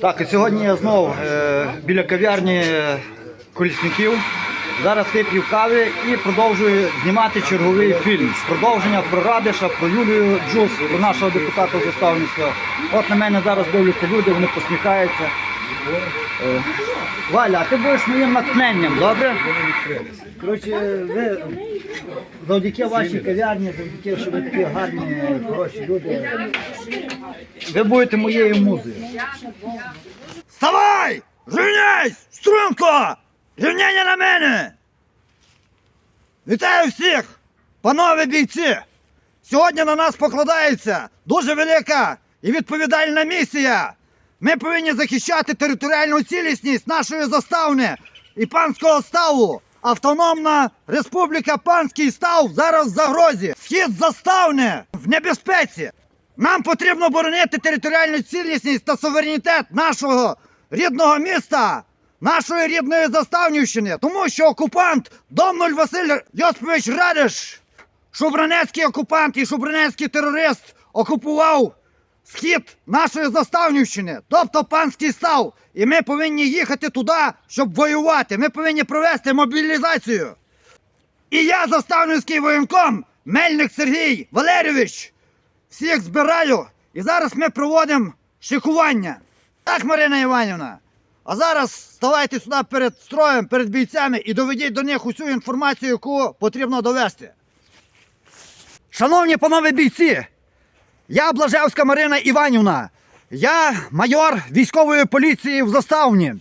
Так, і сьогодні я знову е, біля кав'ярні колісників. Зараз вип'ю кави і продовжую знімати черговий фільм. Продовження про Радиша, про Юлію Джус, про нашого депутата Заставницького. От на мене зараз дивляться люди, вони посміхаються. Е, Валя, ти будеш моїм натхненням, добре? Коротше, ви завдяки вашій кав'ярні, завдяки, що ви такі гарні, хороші люди. Ви будете моєю музою. Вставай! Рівняйсь! Струнко! Рівняння на мене! Вітаю всіх! Панове бійці! Сьогодні на нас покладається дуже велика і відповідальна місія. Ми повинні захищати територіальну цілісність нашої заставни і панського ставу. Автономна Республіка Панський став зараз в загрозі. Схід заставни в небезпеці. Нам потрібно боронити територіальну цілісність та суверенітет нашого рідного міста, нашої рідної Заставнівщини, тому що окупант Домнуль Василь Йосипович Радиш, шубранецький окупант і шубранецький терорист окупував схід нашої Заставнівщини, тобто панський став. І ми повинні їхати туди, щоб воювати. Ми повинні провести мобілізацію. І я, заставницький воєнком, Мельник Сергій Валерійович, всіх збираю. І зараз ми проводимо шикування. Так, Марина Іванівна. А зараз ставайте сюди перед строєм, перед бійцями і доведіть до них усю інформацію, яку потрібно довести. Шановні панове бійці, я Блажевська Марина Іванівна. Я майор військової поліції в Заставні.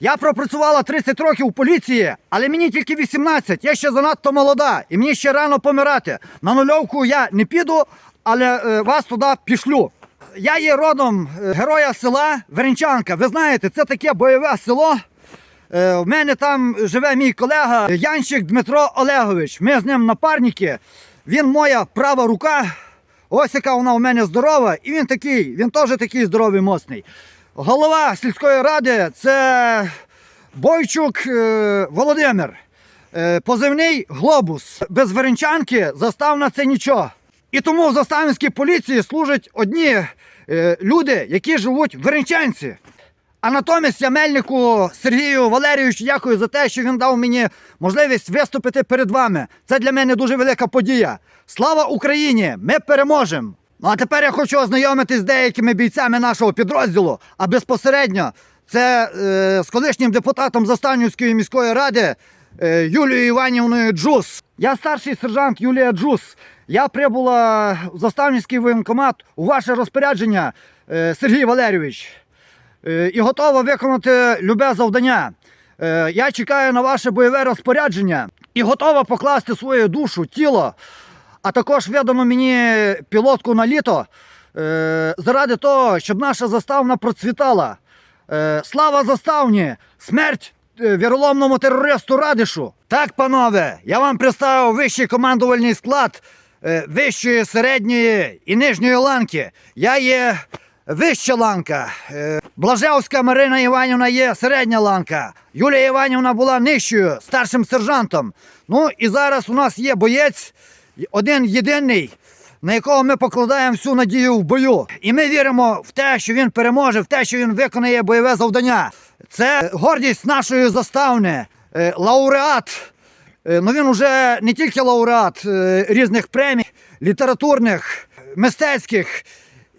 Я пропрацювала 30 років у поліції, але мені тільки 18. Я ще занадто молода, і мені ще рано помирати. На нульовку я не піду, але е, вас туди пішлю. Я є родом е, героя села Веренчанка. Ви знаєте, це таке бойове село. Е, в мене там живе мій колега Янчик Дмитро Олегович. Ми з ним напарники. Він моя права рука. Ось яка вона у мене здорова, і він такий, він теж такий здоровий, моцний. Голова сільської ради це Бойчук е, Володимир. Е, позивний глобус. Без веренчанки заставна це нічого. І тому в заставинській поліції служать одні е, люди, які живуть в Веренчанці. А натомість я Мельнику Сергію Валерійовичу дякую за те, що він дав мені можливість виступити перед вами. Це для мене дуже велика подія. Слава Україні! Ми переможемо! Ну а тепер я хочу ознайомитись з деякими бійцями нашого підрозділу, а безпосередньо це е, з колишнім депутатом Заставнівської міської ради е, Юлією Іванівною Джус. Я старший сержант Юлія Джус. Я прибула в Заставнівський воєнкомат у ваше розпорядження, е, Сергій Валерійович. Е, і готова виконати любе завдання. Е, Я чекаю на ваше бойове розпорядження і готова покласти свою душу, тіло, а також видано мені пілотку на літо е, заради того, щоб наша заставна процвітала. Слава заставні! Смерть віроломному терористу Радишу! Так, панове, я вам представив вищий командувальний склад вищої, середньої і нижньої ланки. Я є вища ланка. Е, Блажевська Марина Іванівна є середня ланка. Юлія Іванівна була нижчою, старшим сержантом. Ну і зараз у нас є боєць, один єдиний, на якого ми покладаємо всю надію в бою. І ми віримо в те, що він переможе, в те, що він виконає бойове завдання. Це гордість нашої заставни, е, лауреат. Е, Ну він уже не тільки лауреат різних премій, літературних, мистецьких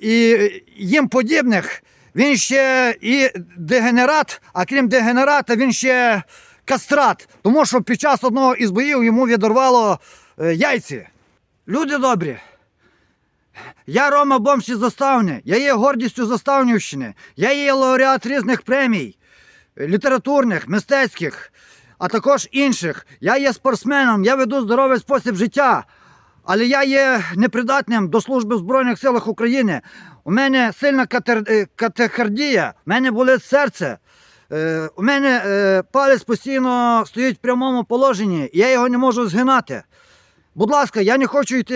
і їм подібних. Він ще і дегенерат, а крім дегенерата, він ще кастрат. Тому що під час одного із боїв йому відорвало е, яйці. Люди добрі. Я Рома Бомж із Заставни. Я є гордістю Заставнівщини. Я є лауреат різних премій, літературних, мистецьких, а також інших. Я є спортсменом, я веду здоровий спосіб життя. Але я є непридатним до служби в Збройних силах України. У мене сильна е, катехардія, у мене болить серце. Е, у мене е, палець постійно стоїть в прямому положенні, я його не можу згинати. Будь ласка, я не хочу йти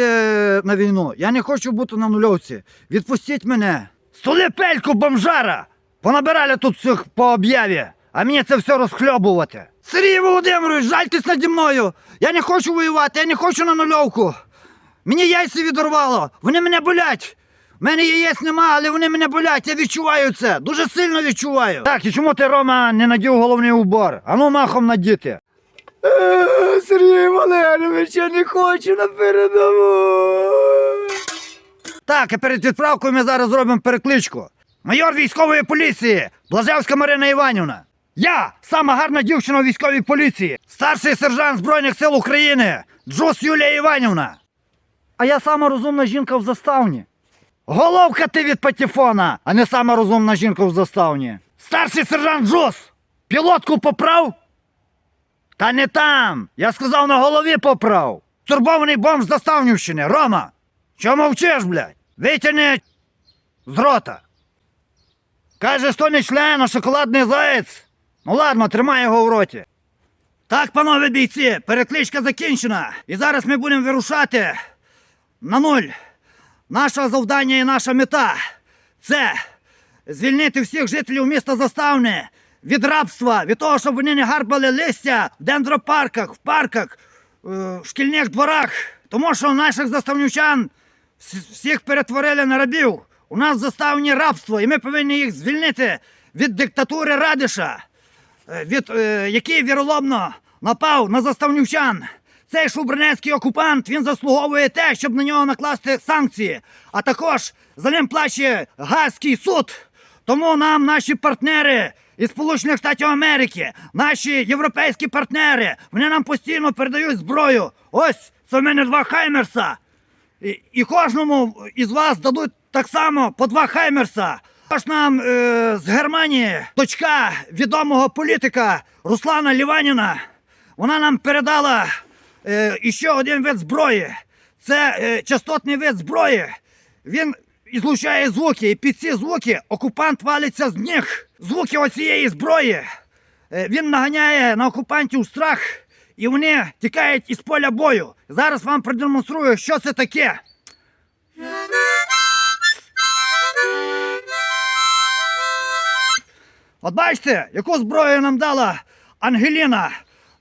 на війну, я не хочу бути на нульовці. Відпустіть мене. Столи пельку, бомжара! Понабирали тут всіх по об'яві, а мені це все розхльобувати. Сергій Володимирович, жальтесь наді мною. Я не хочу воювати, я не хочу на нульовку. Мені яйця відорвало, вони мене болять. В мене яєць нема, але вони мене болять. Я відчуваю це. Дуже сильно відчуваю. Так, і чому ти, Рома, не надів головний убор? Ану махом надіти. Сергій Валерійович, я не хочу на передову. Так, а перед відправкою ми зараз зробимо перекличку. Майор військової поліції Блажевська Марина Іванівна. Я сама гарна дівчина у військовій поліції, старший сержант Збройних сил України Джус Юлія Іванівна. А я сама розумна жінка в заставні. Головка ти від патефона, а не сама розумна жінка в заставні. Старший сержант Джус, пілотку поправ? Та не там. Я сказав на голові поправ. Турбований бомж з Заставнівщини. Рома. Що мовчиш, блядь? Витягни з рота. Каже, що не член, а шоколадний заєць. Ну ладно, тримай його в роті. Так, панове бійці, перекличка закінчена. І зараз ми будемо вирушати на нуль. Наше завдання і наша мета це звільнити всіх жителів міста Заставне від рабства, від того, щоб вони не гарбали листя в дендропарках, в парках, е, в шкільних дворах. Тому що наших заставнівчан всіх перетворили на рабів. У нас заставні рабство, і ми повинні їх звільнити від диктатури Радиша, е, від, е, який віроломно напав на заставнівчан. Цей шубринецький окупант він заслуговує те, щоб на нього накласти санкції. А також за ним плаче Газький суд. Тому нам наші партнери із Сполучених Штатів Америки, наші європейські партнери, вони нам постійно передають зброю. Ось це в мене два Хаймерса. І, і кожному із вас дадуть так само по два Хаймерса. Тож нам е, з Германії дочка відомого політика Руслана Ліваніна. Вона нам передала е, іще один вид зброї. Це е, частотний вид зброї. Він ізлучає звуки, і під ці звуки окупант валиться з ніг. Звуки оцієї зброї. Е, Він наганяє на окупантів страх, і вони тікають із поля бою. Зараз вам продемонструю, що це таке. От бачите, яку зброю нам дала Ангеліна,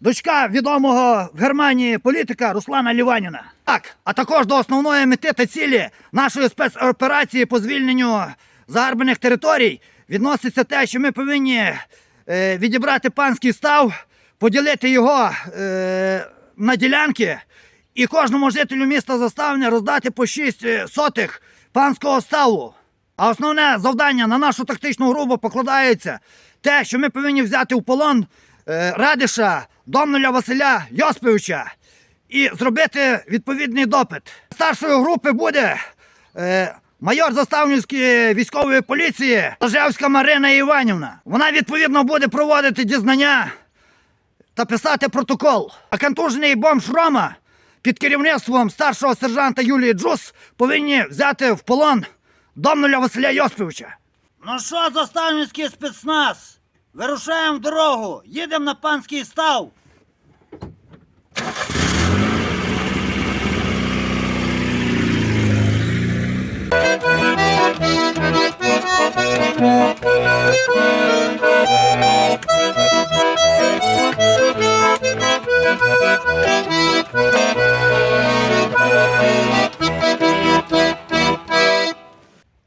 дочка відомого в Германії політика Руслана Ліваніна. Так, а також до основної мети та цілі нашої спецоперації по звільненню загарбаних територій відноситься те, що ми повинні е, відібрати панський став, поділити його е, на ділянки і кожному жителю міста Заставне роздати по 6 е, сотих панського ставу. А основне завдання на нашу тактичну групу покладається те, що ми повинні взяти в полон е, Радиша, Домнуля Василя Йосповича і зробити відповідний допит. Старшою групи буде е, майор Заставнівської військової поліції Ложевська Марина Іванівна. Вона відповідно буде проводити дізнання та писати протокол. А контужений бомж Рома під керівництвом старшого сержанта Юлії Джус повинні взяти в полон домнуля Василя Йосиповича. Ну що, заставницький спецназ? Вирушаємо в дорогу, їдемо на панський став.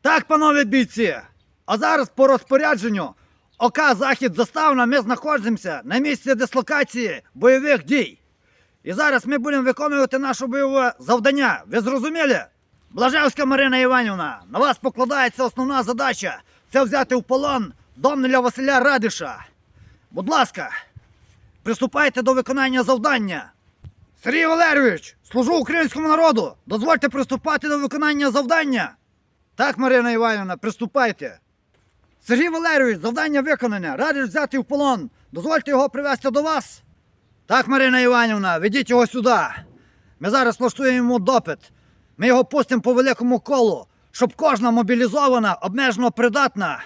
Так, панове бійці, а зараз по розпорядженню ОК Захід Заставна ми знаходимося на місці дислокації бойових дій. І зараз ми будемо виконувати наше бойове завдання. Ви зрозуміли? Блажевська Марина Іванівна, на вас покладається основна задача це взяти в полон домнуля Василя Радиша. Будь ласка, приступайте до виконання завдання. Сергій Валерійович, служу українському народу. Дозвольте приступати до виконання завдання. Так, Марина Іванівна, приступайте. Сергій Валерійович, завдання виконане. Радиш взяти в полон. Дозвольте його привезти до вас. Так, Марина Іванівна, ведіть його сюди. Ми зараз влаштуємо йому допит. Ми його пустимо по великому колу, щоб кожна мобілізована, обмежено придатна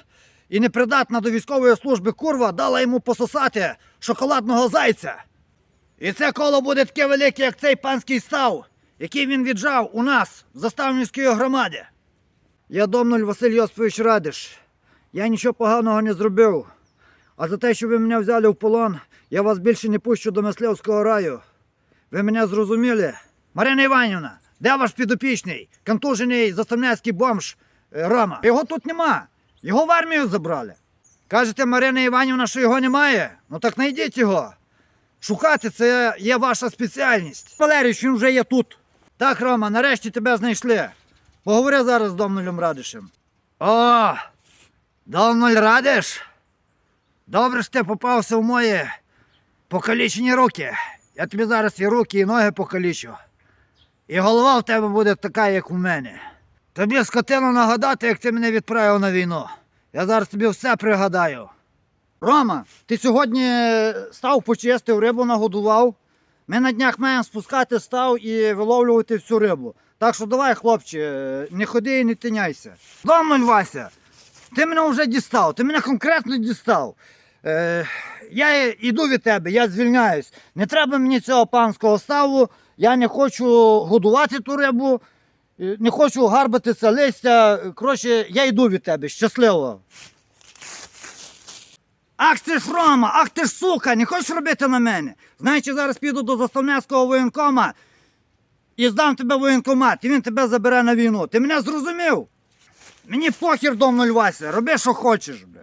і непридатна до військової служби курва дала йому пососати шоколадного зайця. І це коло буде таке велике, як цей панський став, який він віджав у нас в заставницькій громаді. Я домнуль Василь Йосипович Радиш. Я нічого поганого не зробив. А за те, що ви мене взяли в полон, я вас більше не пущу до мисливського раю. Ви мене зрозуміли? Марина Іванівна, де ваш підопічний, контужений заставнецький бомж Е, Рома, його тут нема. Його в армію забрали. Кажете, Марина Іванівна, що його немає? Ну так знайдіть його. Шукати це є ваша спеціальність. Валерійович, він вже є тут. Так, Рома, нарешті тебе знайшли. Поговори зараз з Домнулем Радишем. О! Домнуль Радиш? Добре що ти попався в мої покалічені руки. Я тобі зараз і руки, і ноги покалічу. І голова в тебе буде така, як у мене. Тобі скотину нагадати, як ти мене відправив на війну. Я зараз тобі все пригадаю. Рома, ти сьогодні став почистив, рибу нагодував. Ми на днях маємо спускати став і виловлювати всю рибу. Так що давай, хлопче, не ходи і не тиняйся. Домнуль Вася, ти мене вже дістав, ти мене конкретно дістав. Е, я йду від тебе, я звільняюсь. Не треба мені цього панського ставу. Я не хочу годувати ту рибу, е, не хочу гарбати це листя. Коротше, я йду від тебе. Щасливо. Ах ти ж Рома, ах ти ж сука, не хочеш робити на мене. Знаєш, я зараз піду до заставнянського воєнкома і здам тебе воєнкомат, і він тебе забере на війну. Ти мене зрозумів? Мені похір домнуль Вася, роби, що хочеш, бля.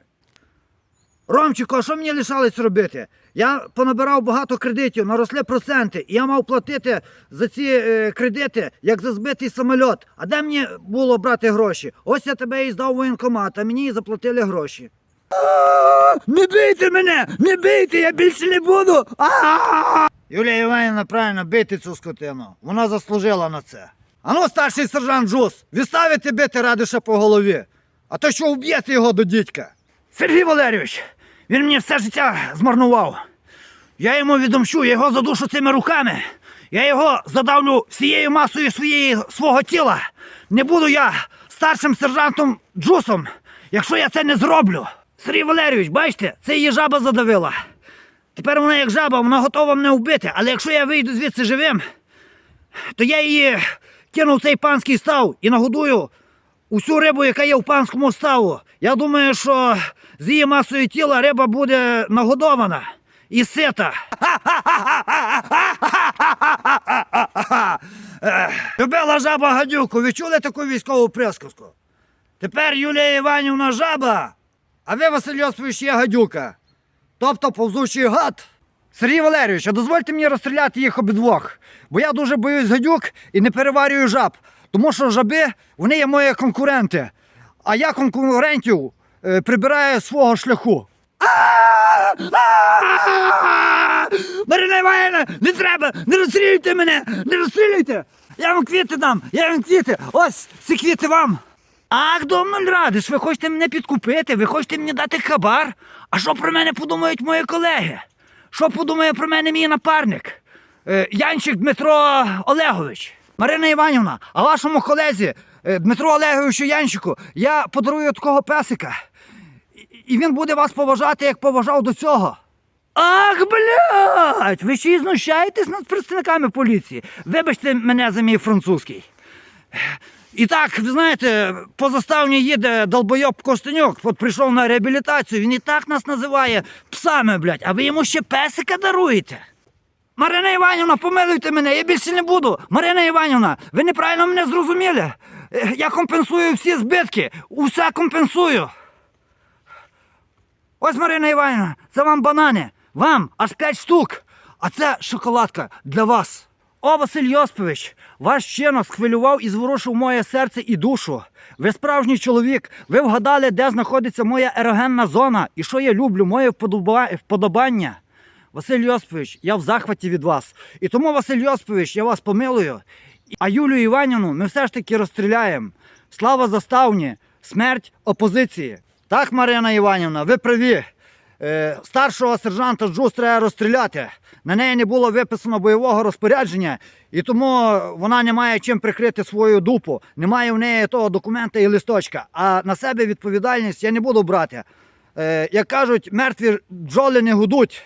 Ромчико, а що мені лишалось робити? Я понабирав багато кредитів, наросли проценти, і я мав платити за ці е, кредити, як за збитий самольот. А де мені було брати гроші? Ось я тебе і здав в воєнкомат, а мені і заплатили гроші. Не бийте мене! Не бийте, я більше не буду! Юлія Іванівна правильно бити цю скотину. Вона заслужила на це. Ану, старший сержант Джус, відставити бити радиша по голові. А то що вб'єте його до дідька. Сергій Валерійович, він мені все життя змарнував. Я йому відомщу, я його задушу цими руками. Я його задавлю всією масою своєї, свого тіла. Не буду я старшим сержантом Джусом, якщо я це не зроблю. Сергій Валерійович, бачите, це її жаба задавила. Тепер вона як жаба, вона готова мене вбити. Але якщо я вийду звідси живим, то я її кину цей панський став і нагодую усю рибу, яка є в панському ставу. Я думаю, що з її масою тіла риба буде нагодована і сита. Любила жаба гадюку. Ви чули таку військову присказку? Тепер Юлія Іванівна жаба, а ви, Василь Йосипович, є гадюка. Тобто повзучий гад. Сергій Валерійович, а дозвольте мені розстріляти їх обидвох, бо я дуже боюсь гадюк і не переварюю жаб. Тому що жаби вони є мої конкуренти. А я конкурентів е, прибираю свого шляху. Марина Іванівна, не треба! Не розстрілюйте мене! Не розстрілюйте! Я вам квіти дам! Я вам квіти! Ось ці квіти вам! Ах, радиш, ви хочете мене підкупити, ви хочете мені дати хабар? А що про мене подумають мої колеги? Що подумає про мене мій напарник? Е, Янчик Дмитро Олегович. Марина Іванівна, а вашому колезі е, Дмитро Олеговичу Янчику я подарую такого песика. І- він буде вас поважати, як поважав до цього. Ах, блядь! Ви ще й знущаєтесь над представниками поліції. Вибачте мене за мій французький. І так, ви знаєте, по заставні їде долбойоб Костенюк, от прийшов на реабілітацію, він і так нас називає псами, блядь, а ви йому ще песика даруєте. Марина Іванівна, помилуйте мене, я більше не буду. Марина Іванівна, ви неправильно мене зрозуміли. Е, Я компенсую всі збитки, усе компенсую. Ось Марина Іванівна, це вам банани. Вам аж 5 штук. А це шоколадка для вас. О, Василь Йоспович, ваш вчинок схвилював і зворушив моє серце і душу. Ви справжній чоловік, ви вгадали, де знаходиться моя ерогенна зона і що я люблю, моє вподобання. Василь Йоспович, я в захваті від вас. І тому, Василь Йоспович, я вас помилую. А Юлію Іванівну ми все ж таки розстріляємо. Слава заставні, смерть опозиції. Так, Марина Іванівна, ви праві. Е, старшого сержанта Джус треба розстріляти. На неї не було виписано бойового розпорядження, і тому вона не має чим прикрити свою дупу. Немає в неї того документа і листочка. А на себе відповідальність я не буду брати. Е, як кажуть, мертві бджоли не гудуть.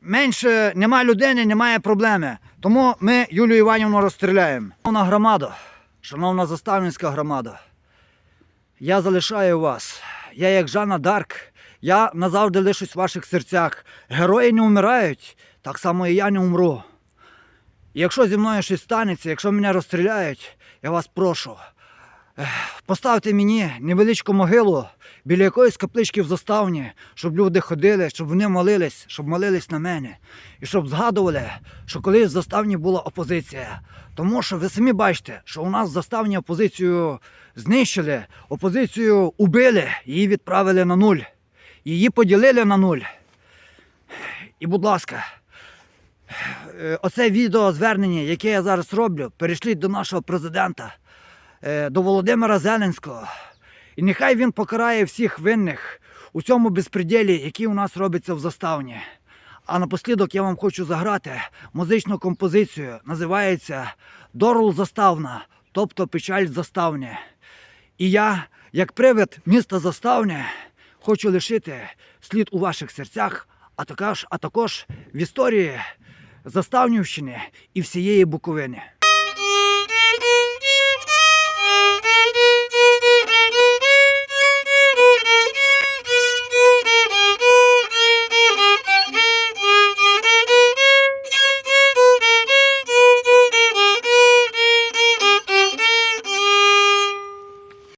Менше нема людини, немає проблеми. Тому ми Юлію Іванівну розстріляємо. Шановна громада, шановна заставницька громада, я залишаю вас. Я як Жанна Дарк. Я назавжди лишусь в ваших серцях. Герої не вмирають, так само і я не умру. І якщо зі мною щось станеться, якщо мене розстріляють, я вас прошу. Поставте мені невеличку могилу біля якоїсь каплички в заставні, щоб люди ходили, щоб вони молились, щоб молились на мене. І щоб згадували, що колись в заставні була опозиція. Тому що ви самі бачите, що у нас в заставні опозицію знищили, опозицію убили, її відправили на нуль. Її поділили на нуль. І, будь ласка, е, оце відеозвернення, яке я зараз роблю, перейшліть до нашого президента, е, до Володимира Зеленського. І нехай він покарає всіх винних у цьому безпреділі, який у нас робиться в заставні. А напослідок я вам хочу заграти музичну композицію. Називається Дорол заставна, тобто печаль заставня. І я, як привид міста Заставне, хочу лишити слід у ваших серцях, а також, а також в історії Заставнівщини і всієї Буковини.